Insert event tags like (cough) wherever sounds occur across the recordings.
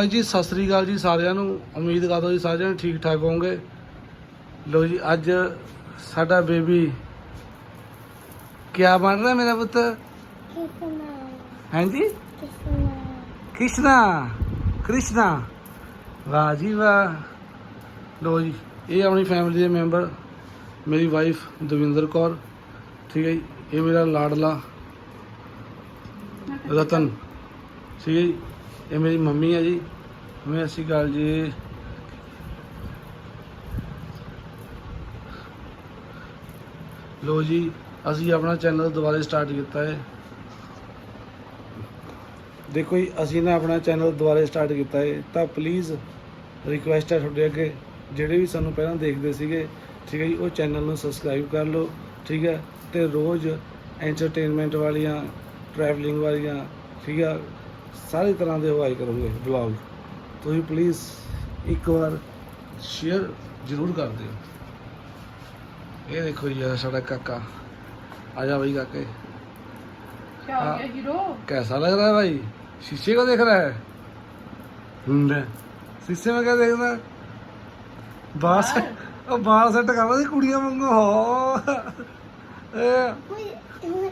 ਬਾਈ ਜੀ, ਸਤਿ ਸ੍ਰੀ ਅਕਾਲ ਜੀ ਸਾਰਿਆਂ ਨੂੰ। ਉਮੀਦ ਕਰਦਾ ਜੀ ਸਾਰਿਆਂ ਜਣੇ ਠੀਕ ਠਾਕ ਹੋਵੋਗੇ। ਲੋ ਜੀ, ਅੱਜ ਸਾਡਾ ਬੇਬੀ ਕਿਆ ਬਣ ਰਿਹਾ ਮੇਰਾ ਪੁੱਤ? ਕਿਸਨਾ ਹਾਂਜੀ ਕ੍ਰਿਸ਼ਨਾ ਕ੍ਰਿਸ਼ਨਾ। ਵਾਹ ਜੀ ਵਾਹ। ਲੋ ਜੀ, ਇਹ ਆਪਣੀ ਫੈਮਿਲੀ ਦੇ ਮੈਂਬਰ ਮੇਰੀ ਵਾਈਫ ਦਵਿੰਦਰ ਕੌਰ। ਠੀਕ ਹੈ ਜੀ, ਇਹ ਮੇਰਾ ਲਾਡਲਾ ਰਤਨ। ਠੀਕ ਹੈ ਜੀ ਇਹ ਮੇਰੀ ਮੰਮੀ ਹੈ ਜੀ। ਮੈਂ ਅਸੀਂ ਗੱਲ ਜੀ। ਲੋ ਜੀ, ਅਸੀਂ ਆਪਣਾ ਚੈਨਲ ਦੁਬਾਰਾ ਸਟਾਰਟ ਕੀਤਾ ਹੈ ਦੇਖੋ ਜੀ, ਅਸੀਂ ਨਾ ਆਪਣਾ ਚੈਨਲ ਦੁਬਾਰਾ ਸਟਾਰਟ ਕੀਤਾ ਹੈ ਤਾਂ ਪਲੀਜ਼ ਰਿਕੁਐਸਟ ਹੈ ਤੁਹਾਡੇ ਅੱਗੇ, ਜਿਹੜੇ ਵੀ ਸਾਨੂੰ ਪਹਿਲਾਂ ਦੇਖਦੇ ਸੀਗੇ, ਠੀਕ ਹੈ ਜੀ, ਉਹ ਚੈਨਲ ਨੂੰ ਸਬਸਕ੍ਰਾਈਬ ਕਰ ਲਓ, ਠੀਕ ਹੈ। ਤੇ ਰੋਜ਼ ਐਂਟਰਟੇਨਮੈਂਟ ਵਾਲੀਆਂ ਟਰੈਵਲਿੰਗ ਵਾਲੀਆਂ, ਠੀਕ ਆ ਸਾਰੀ ਤਰ੍ਹਾਂ ਦੇ ਉਹ ਆਈ ਕਰੋਗੇ ਵਲੌਗ ਤੁਸੀਂ ਪਲੀਜ਼ ਇੱਕ ਵਾਰ ਸ਼ੇਅਰ ਜ਼ਰੂਰ ਕਰ ਦਿਓ ਇਹ ਦੇਖੋ ਜੀ ਇਹ ਸਾਡਾ ਕਾਕਾ ਆ ਜਾ ਬਈ ਕਾਕੇ क्या हो हाँ। गया हीरो कैसा लग रहा है भाई शीशे को देख रहा है ले, शीशे में क्या देख रहा है बाल से ओ बाल सेट कर रहा कुड़ियां मंगो हो ए, मुझे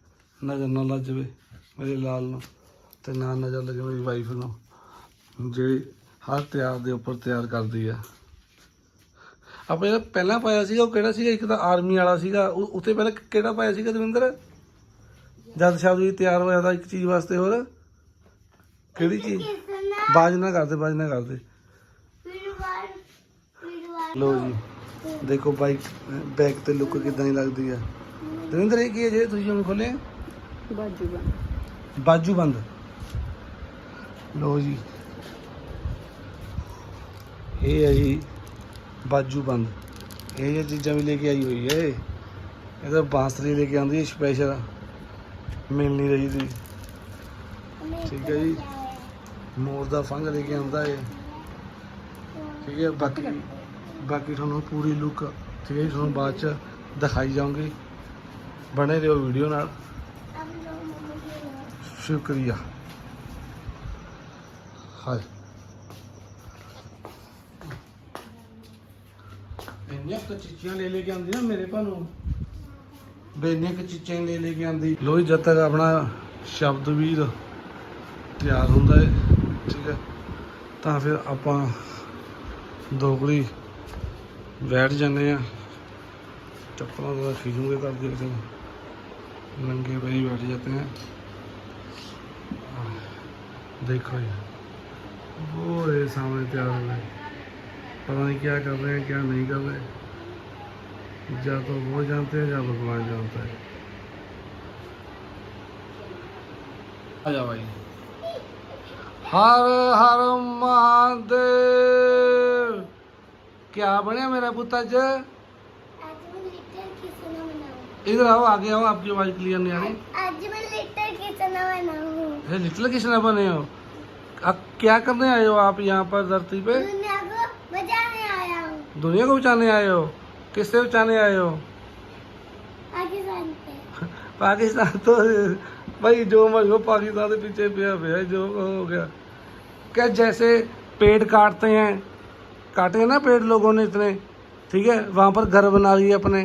ਨਜ਼ਰ ਨਾ ਲੱਗ ਜਾਵੇ ਮੇਰੇ ਲਾਲ ਨੂੰ ਤੇ ਨਾ ਨਜ਼ਰ ਲੱਗੇ ਮੇਰੀ ਵਾਈਫ ਨੂੰ, ਜਿਹੜੀ ਹਰ ਤਿਆਰ ਦੇ ਉੱਪਰ ਤਿਆਰ ਕਰਦੀ ਆ। ਆਪਾਂ ਜਿਹੜਾ ਪਹਿਲਾਂ ਪਾਇਆ ਸੀਗਾ, ਉਹ ਕਿਹੜਾ ਸੀਗਾ? ਇੱਕ ਤਾਂ ਆਰਮੀ ਵਾਲਾ ਸੀਗਾ, ਉਹ ਉੱਥੇ ਪਹਿਲਾਂ ਕਿਹੜਾ ਪਾਇਆ ਸੀਗਾ ਦਵਿੰਦਰ? ਜਦ ਸ਼ਬਦ ਜੀ ਤਿਆਰ ਹੋਇਆ ਤਾਂ ਇੱਕ ਚੀਜ਼ ਵਾਸਤੇ ਹੋਰ? ਕਿਹੜੀ ਚੀਜ਼? ਬਾਜ ਨਾ ਕਰਦੇ, ਬਾਜ ਨਾ ਕਰਦੇ। ਲੋ ਜੀ, ਦੇਖੋ ਬਾਈਕ ਬੈਕ ਤੇ ਲੁੱਕ ਕਿਦਾਂ ਹੀ ਲੱਗਦੀ ਆ। ਦਵਿੰਦਰ, ਇਹ ਕੀ ਹੈ ਜੇ ਤੁਸੀਂ ਹੁਣ ਖੋਲੇ ਬਾਜੂ ਬੰਦ ਬਾਜੂ ਲੋ ਜੀ। ਇਹ ਹੈ ਜੀ ਬਾਜੂ ਬੰਦ ਇਹ ਜਿਹੀਆਂ ਚੀਜ਼ਾਂ ਵੀ ਲੈ ਕੇ ਆਈ ਹੋਈ ਹੈ। ਇਹ ਤਾਂ ਬਾਂਸਰੀ ਲੈ ਕੇ ਆਉਂਦੀ ਹੈ ਸਪੈਸ਼ਲ ਮਿਲ ਰਹੀ ਸੀ ਠੀਕ ਹੈ ਜੀ। ਮੋਰ ਦਾ ਫੰਗ ਲੈ ਕੇ ਆਉਂਦਾ ਏ ਠੀਕ ਹੈ ਬਾਕੀ ਬਾਕੀ ਤੁਹਾਨੂੰ ਪੂਰੀ ਲੁੱਕ ਠੀਕ ਹੈ ਜੀ, ਤੁਹਾਨੂੰ ਬਾਅਦ ਚ ਦਿਖਾਈ ਜਾਊਂਗੀ। ਬਣੇ ਰਹੋ ਵੀਡੀਓ ਨਾਲ। ਸ਼ੁਕਰੀਆ ਹਾਏ ਇੰਨੀਆਂ ਕੁ ਚੀਜ਼ਾਂ ਲੈ ਲੈ ਕੇ ਆਉਂਦੀ ਨਾ ਮੇਰੇ ਭਾ ਨੂੰ ਬੇਨੀਆਂ ਕੁ ਚੀਜ਼ਾਂ ਲੈ ਲੈ ਕੇ ਆਉਂਦੀ। ਲੋਈ ਜਦ ਤੱਕ ਆਪਣਾ ਸ਼ਬਦ ਵੀਰ ਤਿਆਰ ਹੁੰਦਾ ਹੈ ਠੀਕ ਹੈ ਤਾਂ ਫਿਰ ਆਪਾਂ ਦੋਗਲੀ ਬੈਠ ਜਾਂਦੇ ਆ ਚੱਪਲਾਂ ਦਾ ਖੀਜੂਗੇ ਕਰਦੇ ਕਿਸੇ ਨੰਗੇ ਪੈਰੀ ਬੈਠ ਜਾਂਦੇ ਆ देखो ये वो है सामने तैयार हो गए पता नहीं क्या कर रहे हैं क्या नहीं कर रहे या तो वो जानते हैं या भगवान जानता है आ जा भाई हर हर महादेव क्या बने मेरा पुत्र आज इधर आओ आगे आओ आपकी आवाज़ क्लियर नहीं आ रही। आज मैं लिटर किसना बनाऊँ। लिटिल बने हो। अब क्या करने आए हो आप यहाँ पर धरती पे? दुनिया को बचाने आया हूँ। दुनिया को बचाने आए हो? किससे बचाने आए हो? पाकिस्तान पे (laughs) पाकिस्तान तो भाई जो मर्ज़ी हो पाकिस्तान के पीछे पिया पिया है, जो हो गया। क्या जैसे पेड़ काटते हैं काटे ना पेड़ लोगों ने इतने? ठीक है वहाँ पर घर बना लिए अपने।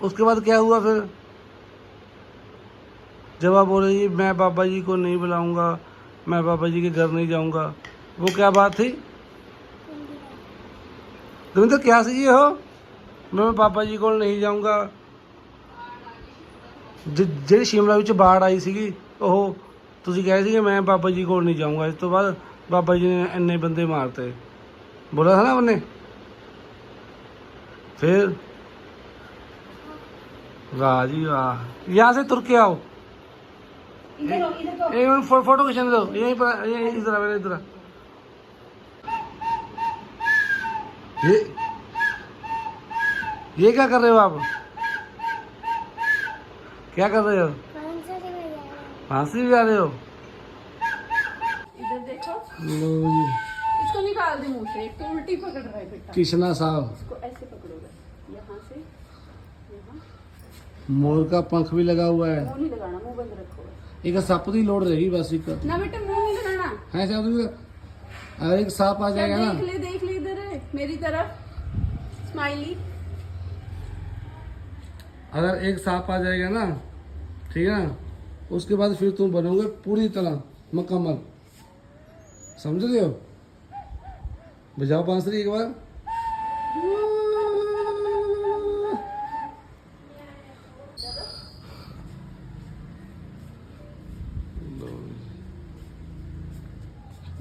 उसके बाद क्या हुआ फिर जब आप बोले जी मैं बाबा जी को नहीं बुलाऊंगा मैं बाबा जी के घर नहीं जाऊंगा वो क्या बात थी दविंदर क्या सी ये हो मैं ਬਾਬਾ ਜੀ ਕੋਲ ਨਹੀਂ ਜਾਊਂਗਾ ਜਿ- ਜਿਹੜੀ ਸ਼ਿਮਲਾ ਵਿੱਚ ਬਾੜ ਆਈ ਸੀਗੀ ਉਹ ਤੁਸੀਂ ਕਹੇ ਸੀਗੇ ਮੈਂ ਬਾਬਾ ਜੀ ਕੋਲ ਨਹੀਂ ਜਾਊਂਗਾ ਇਸ ਤੋਂ ਬਾਅਦ ਬਾਬਾ ਜੀ ਨੇ ਇੰਨੇ ਬੰਦੇ ਮਾਰਤੇ ਬੋਲਾ था ना आपने फिर वाह जी वाह यहाँ से तुर के आओ इधर हो इधर ये फो- फोटो खींचने दो यहीं पर यहीं इधर आ, इधर आ। ये ये क्या कर रहे हो आप क्या कर रहे हो कौन सा से बजा रहा फांसी भी आ रहे हो इधर देखो लो जी इसको निकाल दे मुंह से एक तो उल्टी पकड़ रहा है बेटा कृष्णा साहब इसको ऐसे पकड़ोगे यहाँ से यहाँ मोर का पंख भी लगा हुआ है। मुँह नहीं लगाना मुँह बंद रखो। एक सप की लोड़ रहेगी बस एक। ना बेटा मुँह नहीं लगाना। है साहब अगर एक सांप आ जाएगा ना। देख ले देख ले इधर है मेरी तरफ़। स्माइली। अगर एक सांप आ जाएगा ना ठीक है ना उसके बाद फिर तुम बनोगे पूरी तरह मुकम्मल। समझ रहे हो? बजाओ बांसुरी एक बार।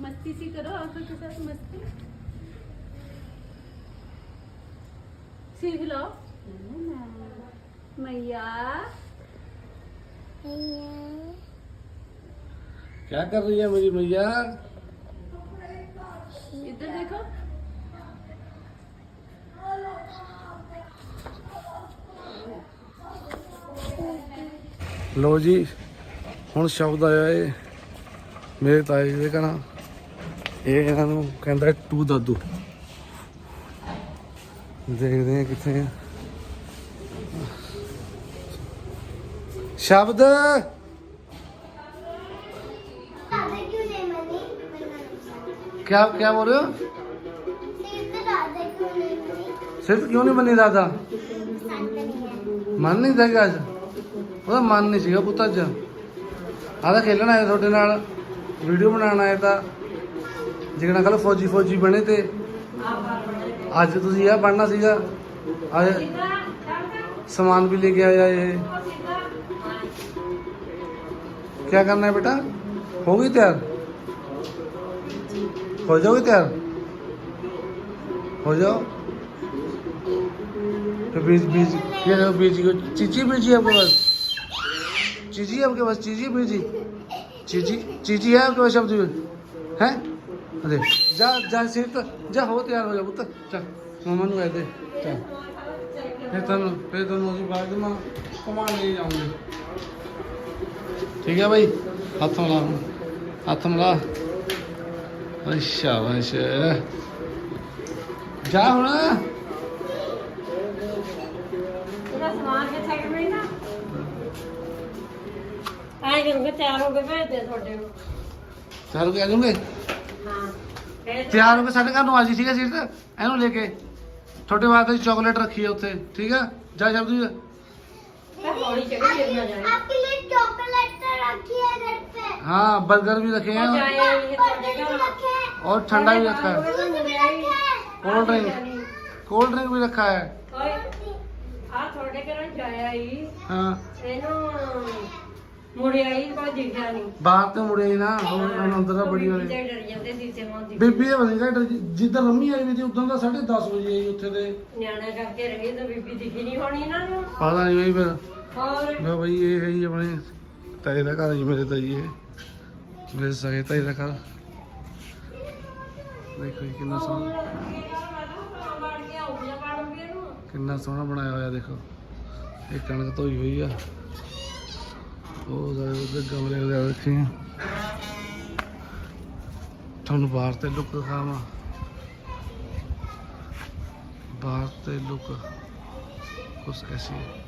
मस्ती सी करो आंखों के साथ मस्ती सिर हिलाओ मैया भैया क्या कर रही है मेरी मैया इधर देखो ਲੋ ਜੀ ਹੁਣ ਸ਼ਬਦ ਆਇਆ ਏ ਮੇਰੇ ਤਾਏ ਜੀ ਦੇ ਕਹਣਾ ਇਹ ਇਹਨਾਂ ਨੂੰ ਕਹਿੰਦਾ ਟੂ ਦਾਦੂ ਦੇਖਦੇ ਆ ਕਿੱਥੇ ਆ ਸ਼ਬਦ दादा क्यों नहीं मनी क्या क्या बोल रहे हो सिर्फ दादा क्यों नहीं मनी ਸਿਰ ਕਿਉਂ ਨਹੀਂ ਬਣੀ ਦਾਦਾ पसंद नहीं है ਮਨ ਨਹੀਂ ਸੀਗਾ ਅੱਜ ਉਹਦਾ ਮਨ ਨਹੀਂ ਸੀਗਾ ਪੁੱਤ ਅੱਜ ਆਹ ਤਾਂ ਖੇਲਣ ਆਇਆ ਤੁਹਾਡੇ ਨਾਲ ਵੀਡੀਓ ਬਣਾਉਣ ਆਇਆ ਤਾਂ ਜਿਗਣਾ ਕੱਲ ਫੌਜੀ ਫੌਜੀ ਬਣੇ ਤੇ ਅੱਜ ਤੁਸੀਂ ਇਹ ਬਣਨਾ ਸੀਗਾ ਅੱਜ सामान भी लेके आया ये क्या करना है बेटा हो गई तैयार हो जाओगे तैयार हो जाओ तो बीज बीज ये देखो बीज को चीची बीजी है आपके पास चीजी है आपके पास चीजी बीजी चीजी चीजी है आपके पास शब्द है ਅਦੇ ਜਾ ਜਾ ਸਿਰਤ ਜਾ ਹੋ ਤਿਆਰ ਹੋ ਜਾ ਪੁੱਤ ਚੱਲ। ਮਮਾ ਨੂੰ ਐ ਦੇ ਚੱਲ। ਫਿਰ ਤੁਹਾਨੂੰ ਫਿਰ ਤੁਹਾਨੂੰ ਅਸੀਂ ਬਾਅਦ ਵਿੱਚ ਕਮਾਣ ਲਈ ਜਾਉਂਗੇ ਠੀਕ ਹੈ ਭਾਈ ਹੱਥ ਮਲਾ। ਹੱਥ ਮਲਾ। ਅੱਛਾ ਵੰਸ਼ ਜਾ ਹੁਣ। ਇਹਦਾ ਆਏ ਕਿ ਤਿਆਰ ਹੋ ਗਏ ਭੇਜ ਤੁਹਾਡੇ ਨੂੰ ਤਿਆਰ ਹੋ ਕੇ ਤਿਆਰ ਹੋ ਕੇ ਸਾਡੇ ਘਰ ਨੂੰ ਆ ਜੀ ਠੀਕ ਹੈ ਸੀਟ ਇਹਨੂੰ ਲੈ ਕੇ ਤੁਹਾਡੇ ਵਾਸਤੇ ਚਾਕਲੇਟ ਰੱਖੀ ਹੈ ਉੱਥੇ ਠੀਕ ਹੈ ਜਾ ਸ਼ਬਦ ਜੀ ਹੌਲੀ ਚੜੀ ਗਿਰ ਨਾ ਜਾਏ आपके लिए चॉकलेट तो रखी है घर पे हाँ बर्गर भी रखे हैं ਜਾਏ ਇਹ ਤੁਹਾਡੇ बर्गर भी ਘਰ रखे हैं और ठंडा भी रखा है भी रखे हैं कोल्ड ड्रिंक कोल्ड ड्रिंक भी रखा है ਓਏ ਆ ਤੁਹਾਡੇ ਘਰੋਂ ਜਾਇਆ ਹੀ हाँ ਕੋਈ ਦਿਖਿਆ ਨਹੀਂ ਬਾਹਰ ਤੇ ਮੁੜੇ ਨਾ ਹੁਣ ਹੁਣ ਅੰਦਰ ਦਾ ਬੜੀ ਵਾਲੀ। ਤੇ ਡਰ ਜਾਂਦੇ ਸੀ ਤੇ ਮੋਂ ਦੀ। ਬੀਬੀ ਦੇ ਡਰ ਜਿੱਦਾਂ ਰੰਮੀ ਆਈ ਵੀ ਸੀ ਉਦੋਂ ਦਾ 10:30 ਵਜੇ ਆਈ ਉੱਥੇ ਦੇ ਨਿਆਣਾ ਕਰਕੇ ਰਹੀ ਤਾਂ ਬੀਬੀ ਦਿਖੀ ਨਹੀਂ ਹੋਣੀ ਇਹਨਾਂ ਨੂੰ। ਪਤਾ ਨਹੀਂ ਬਈ ਫਿਰ। ਹੋਰ? ਮੈਂ ਬਈ ਇਹ ਹੈ ਜੀ ਆਪਣੇ ਤਾਏ ਦਾ ਘਰ ਜੀ ਮੇਰੇ ਤਾਈ ਇਹ। ਮੇਰੇ ਸਗੇ ਤਾਏ ਦਾ ਘਰ। ਦੇਖੋ ਜੀ ਕਿੰਨਾ ਸੋਹਣਾ। ਕਿੰਨਾ ਸੋਹਣਾ ਬਣਾਇਆ ਹੋਇਆ ਦੇਖੋ। ਇਹ ਕਣਕ ਧੋਈ ਹੋਈ ਆ। ਉਹ ਸਾਰੇ ਉਹਦੇ ਗਮਲੇ ਵਗੈਰਾ ਰੱਖੇ ਆ ਤੁਹਾਨੂੰ ਬਾਹਰ ਤੇ ਲੁੱਕ ਦਿਖਾਵਾਂ ਬਾਹਰ ਤੇ ਲੁੱਕ ਕੁਛ ਐਸੀ ਹੈ।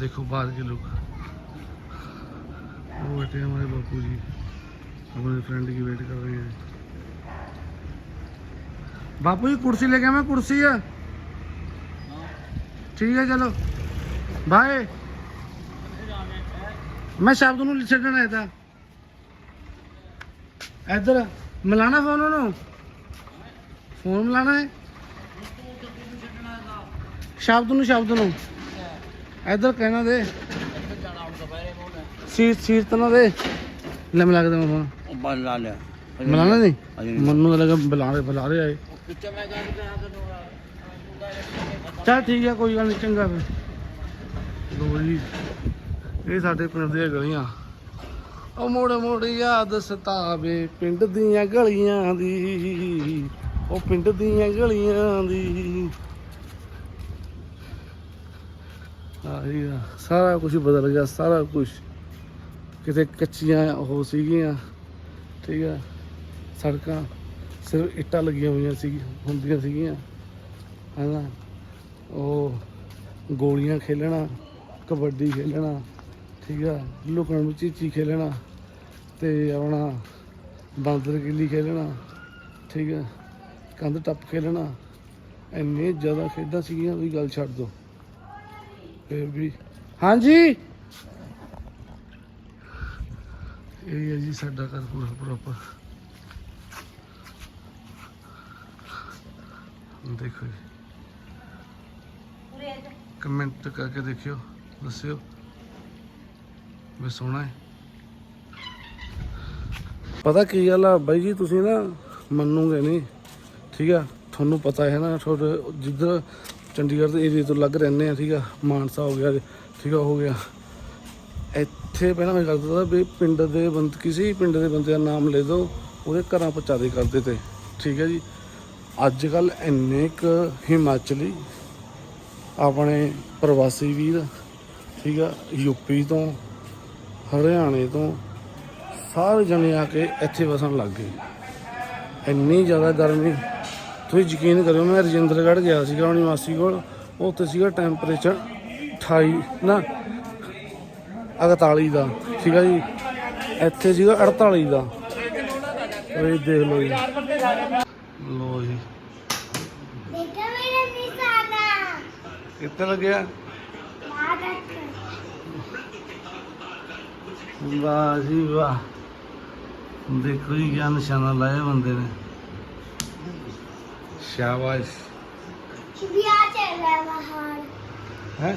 देखो बाहर के लोग वो बैठे हैं हमारे बापू जी हमारे फ्रेंड की वेट कर रहे हैं बापू जी कुर्सी लेके आए, मैं कुर्सी है ਠੀਕ ਹੈ ਚਲੋ। ਬਾਏ। ਮੈਂ ਸ਼ਬਦ ਨੂੰ ਛੱਡਣ ਆਇਆ ਇੱਧਰ ਮਿਲਾਣਾ ਫੋਨ ਉਹਨੂੰ? ਫੋਨ ਮਿਲਾਣਾ ਹੈ? ਸ਼ਬਦ ਨੂੰ ਸ਼ਬਦ ਨੂੰ। ਇੱਧਰ ਕਹਿਣਾ ਦੇ। ਸੀਰ ਸੀਰ ਤਨਾ ਦੇ। ਲੈ ਮਿਲਾ ਕੇ ਦੇ ਫੋਨ ਬੁਲਾ ਲਿਆ। ਮਿਲਾਣਾ ਨਹੀਂ? ਲੱਗਾ ਬੁਲਾ ਰਹੇ ਬੁਲਾ ਰਹੇ ਆਏ। ਕਿੱਥੇ ਮੈਂ ਗੱਲ ਕਰਾਂ ਤੈਨੂੰ ਚੱਲ ਠੀਕ ਆ, ਕੋਈ ਗੱਲ ਨਹੀਂ ਚੰਗਾ ਫਿਰ। ਲੋ ਜੀ, ਇਹ ਸਾਡੇ ਪਿੰਡ ਦੀਆਂ ਗਲੀਆਂ। ਉਹ ਮੋੜ ਮੋੜ ਯਾਦ ਸਤਾਵੇ ਪਿੰਡ ਦੀਆਂ ਗਲੀਆਂ ਦੀ। ਉਹ ਪਿੰਡ ਦੀਆਂ ਗਲੀਆਂ ਦੀ। ਆਹੀ ਸਾਰਾ ਕੁਝ ਬਦਲ ਗਿਆ, ਸਾਰਾ ਕੁਝ ਕਿਤੇ ਕੱਚੀਆਂ ਉਹ ਸੀਗੀਆਂ, ਠੀਕ ਆ। ਸੜਕਾਂ ਸਿਰਫ ਇੱਟਾਂ ਲੱਗੀਆਂ ਹੋਈਆਂ ਸੀ, ਹੁੰਦੀਆਂ ਸੀਗੀਆਂ। ਹਨਾ? ਗੋਲੀਆਂ ਖੇਲਣਾ, ਕਬੱਡੀ ਖੇਲਣਾ, ਠੀਕ ਆ, ਲੁਕਣ ਨੂੰ ਚੀਚੀ ਖੇਲਣਾ ਤੇ ਆਪਣਾ ਬਾਂਦਰ ਗਿੱਲੀ ਖੇਲਣਾ, ਠੀਕ ਆ, ਕੰਧ ਟੱਪ ਖੇਲਣਾ, ਇੰਨੇ ਜ਼ਿਆਦਾ ਖੇਡਾਂ ਸੀਗੀਆਂ, ਵੀ ਗੱਲ ਛੱਡ ਦੋ। ਫਿਰ ਵੀ ਹਾਂਜੀ? ਇਹ ਹੈ ਜੀ ਸਾਡਾ ਘਰ ਪੂਰਾ ਪ੍ਰੋਪਰ ਦੇਖੋ ਜੀ। ਕਮੈਂਟ ਕਰਕੇ ਦੇਖਿਓ, ਦੱਸਿਓ ਵੀ ਸੋਹਣਾ ਹੈ। ਪਤਾ ਕੀ ਗੱਲ ਆ ਬਾਈ ਜੀ, ਤੁਸੀਂ ਨਾ ਮੰਨੋਗੇ ਨਹੀਂ, ਠੀਕ ਆ? ਤੁਹਾਨੂੰ ਪਤਾ ਹੈ ਨਾ, ਤੁਹਾਡੇ ਜਿੱਧਰ ਚੰਡੀਗੜ੍ਹ ਦੇ ਏਰੀਆ ਤੋਂ ਲੱਗ ਰਹਿੰਦੇ ਆ, ਠੀਕ ਆ? ਮਾਨਸਾ ਹੋ ਗਿਆ, ਠੀਕ ਆ, ਹੋ ਗਿਆ। ਇੱਥੇ ਪਹਿਲਾਂ ਮੈਂ ਗੱਲ ਦੱਸਦਾ ਵੀ ਪਿੰਡ ਦੇ ਬੰਦ, ਕਿਸੇ ਪਿੰਡ ਦੇ ਬੰਦੇ ਦਾ ਨਾਮ ਲੈ ਦਿਓ, ਉਹਦੇ ਘਰਾਂ ਪਹੁੰਚਾ ਦੇ ਕਰਦੇ ਤੇ, ਠੀਕ ਹੈ ਜੀ? ਅੱਜ ਕੱਲ ਇੰਨੇ ਕੁ ਹਿਮਾਚਲੀ ਆਪਣੇ ਪ੍ਰਵਾਸੀ ਵੀਰ, ਠੀਕ ਆ, ਯੂਪੀ ਤੋਂ, ਹਰਿਆਣੇ ਤੋਂ, ਸਾਰੇ ਜਣੇ ਆ ਕੇ ਇੱਥੇ ਵਸਣ ਲੱਗ ਗਏ। ਇੰਨੀ ਜ਼ਿਆਦਾ ਗਰਮੀ, ਤੁਸੀਂ ਯਕੀਨ ਕਰਿਓ, ਮੈਂ ਰਜਿੰਦਰਗੜ੍ਹ ਗਿਆ ਸੀਗਾ ਆਪਣੀ ਮਾਸੀ ਕੋਲ, ਉੱਥੇ ਸੀਗਾ ਟੈਂਪਰੇਚਰ 28 ਨਾ 41 ਦਾ, ਠੀਕ ਆ ਜੀ, ਇੱਥੇ ਸੀਗਾ 48 ਦਾ। ਇਹ ਦੇਖ ਲਓ ਜੀ। ਲੋ ਜੀ। ਕਿੱਥੇ ਲੱਗਿਆ याद रख ਵਾਹ ਜੀ ਵਾਹ ਦੇਖੋ ਜੀ ਕਿਆ ਨਿਸ਼ਾਨਾ ਲਾਇਆ ਬੰਦੇ ਨੇ ਸ਼ਾਬਾਸ਼ बिया चल रहा है बाहर है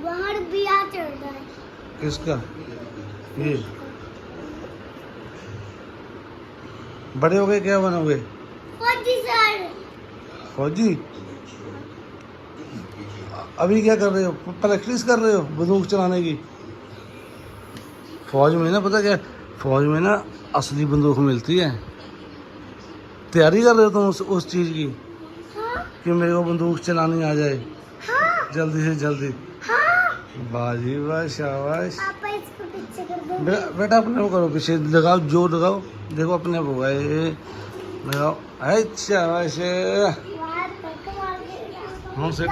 बाहर बिया चल रहा है किसका ये बड़े हो गए क्या बनोगे फौजी सर फौजी अभी क्या कर रहे हो प्रैक्टिस कर रहे हो बंदूक चलाने की फौज में ना पता क्या फौज में ना असली बंदूक मिलती है तैयारी कर रहे हो तुम उस, उस चीज़ की हाँ कि मेरे को बंदूक चलानी आ जाए हाँ जल्दी से जल्दी हाँ बाजी वाह शाबाश पापा इसको पीछे कर दो बेटा बेटा अपने को करो पीछे लगाओ जोर लगाओ देखो अपने आप होगा ये लगाओ अच्छा हम से?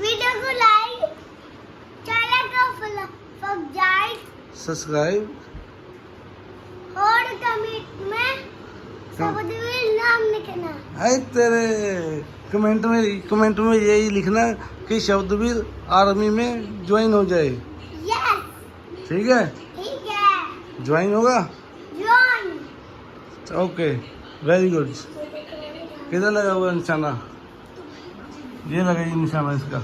वीडियो को लाइक चैनल को सब्सक्राइब सब्सक्राइब और कमेंट में हाँ। नाम लिखना। है तेरे कमेंट में कमेंट में यही लिखना कि शब्दवीर आर्मी में ज्वाइन हो जाए। ठीक है? ठीक है। ज्वाइन होगा? ओके वेरी गुड किधर लगा हुआ निशाना? ये लगा जी निशाना इसका।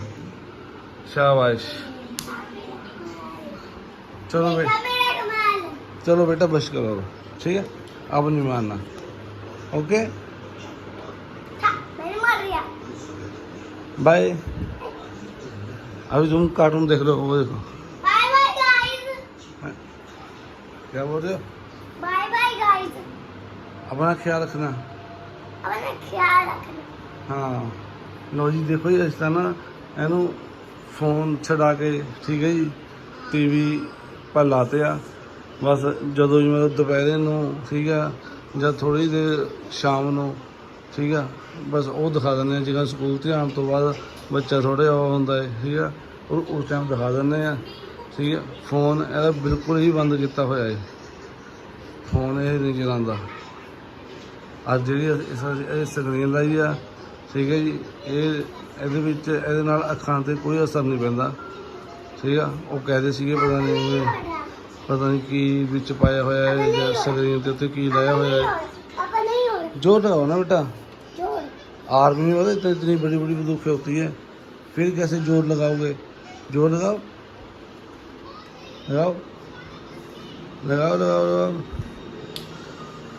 शाबाश। चलो बेटा चलो बेटा बस करो। ठीक है? अब नहीं मारना ओके दिया बाय अभी तुम कार्टून देख रहे हो वो देखो। क्या बोल रहे हो बाय बाय गाइस अपना ख्याल रखना अपना ख्याल रखना ਹਾਂ ਲੋ ਜੀ ਦੇਖੋ ਜੀ ਇਸ ਤਰ੍ਹਾਂ ਨਾ ਇਹਨੂੰ ਫੋਨ ਛਡਾ ਕੇ ਠੀਕ ਹੈ ਜੀ ਟੀਵੀ ਪਰ ਲਾਤੇ ਆ ਬਸ ਜਦੋਂ ਜਿਵੇਂ ਦੁਪਹਿਰੇ ਨੂੰ ਠੀਕ ਆ ਜਾਂ ਥੋੜੀ ਦੇਰ ਸ਼ਾਮ ਨੂੰ ਠੀਕ ਆ ਬਸ ਉਹ ਦਿਖਾ ਦਿੰਦੇ ਆ ਜਿਹੜਾ ਸਕੂਲ ਤੇ ਆਉਣ ਤੋਂ ਬਾਅਦ ਬੱਚਾ ਥੋੜਾ ਜਿਹਾ ਉਹ ਹੁੰਦਾ ਹੈ ਠੀਕ ਆ ਉਹ ਉਸ ਟਾਈਮ ਦਿਖਾ ਦਿੰਦੇ ਆ ਠੀਕ ਆ ਫੋਨ ਇਹਦਾ ਬਿਲਕੁਲ ਹੀ ਬੰਦ ਕੀਤਾ ਹੋਇਆ ਹੈ ਫੋਨ ਇਹ ਨਹੀਂ ਚਲਾਉਂਦਾ ਅੱਜ ਜਿਹੜੀ ਇਸ ਇਹ ਸਕਰੀਨ ਲਾਈ ਆ ਠੀਕ ਹੈ ਜੀ ਇਹ ਇਹਦੇ ਵਿੱਚ ਇਹਦੇ ਨਾਲ ਅੱਖਾਂ ਤੇ ਕੋਈ ਅਸਰ ਨਹੀਂ ਪੈਂਦਾ ਠੀਕ ਆ ਉਹ ਕਹਿੰਦੇ ਸੀਗੇ ਪਤਾ ਨਹੀਂ ਇਹ ਪਤਾ ਨਹੀਂ ਕੀ ਵਿੱਚ ਪਾਇਆ ਹੋਇਆ ਹੈ ਜਾਂ ਸਕਰੀਨ ਦੇ ਉੱਤੇ ਕੀ ਲਾਇਆ ਹੋਇਆ ਹੈ पापा नहीं हो रहा जोर लगाओ ना बेटा जोर आर्मी में तो इतनी बड़ी बड़ी बंदूकें होती है फिर कैसे जोर लगाओगे जोर लगाओ लगाओ। लगाओ लगाओ लगाओ।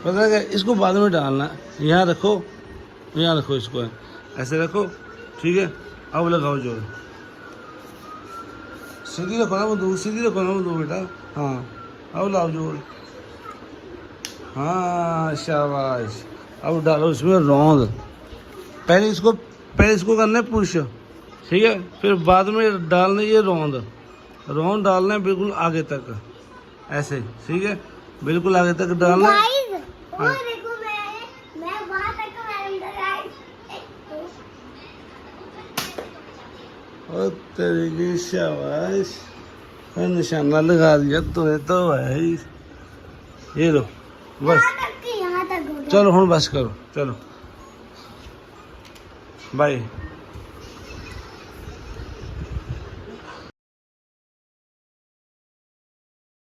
पता क्या, इसको बाद में डालना यहाँ रखो यहाँ रखो इसको। ऐसे रखो, ठीक है? अब लगाओ ज़ोर। सीधी रखो ना बंदूक, सीधी रखो ना बंदूक बेटा। हाँ अब लाओ ज़ोर। हाँ शाबाश। अब डालो इसमें रौंद। पहले इसको पहले इसको करना है पुश। ठीक है? फिर बाद में डालना ये रौंद। रोन डालना है बिल्कुल आगे तक। ऐसे ठीक है? बिल्कुल आगे तक डालना हाँ। शाबाश। निशाना लगा दिया तुझे तो भाई तो ये लो बस। चलो हूँ बस करो चलो। बाय।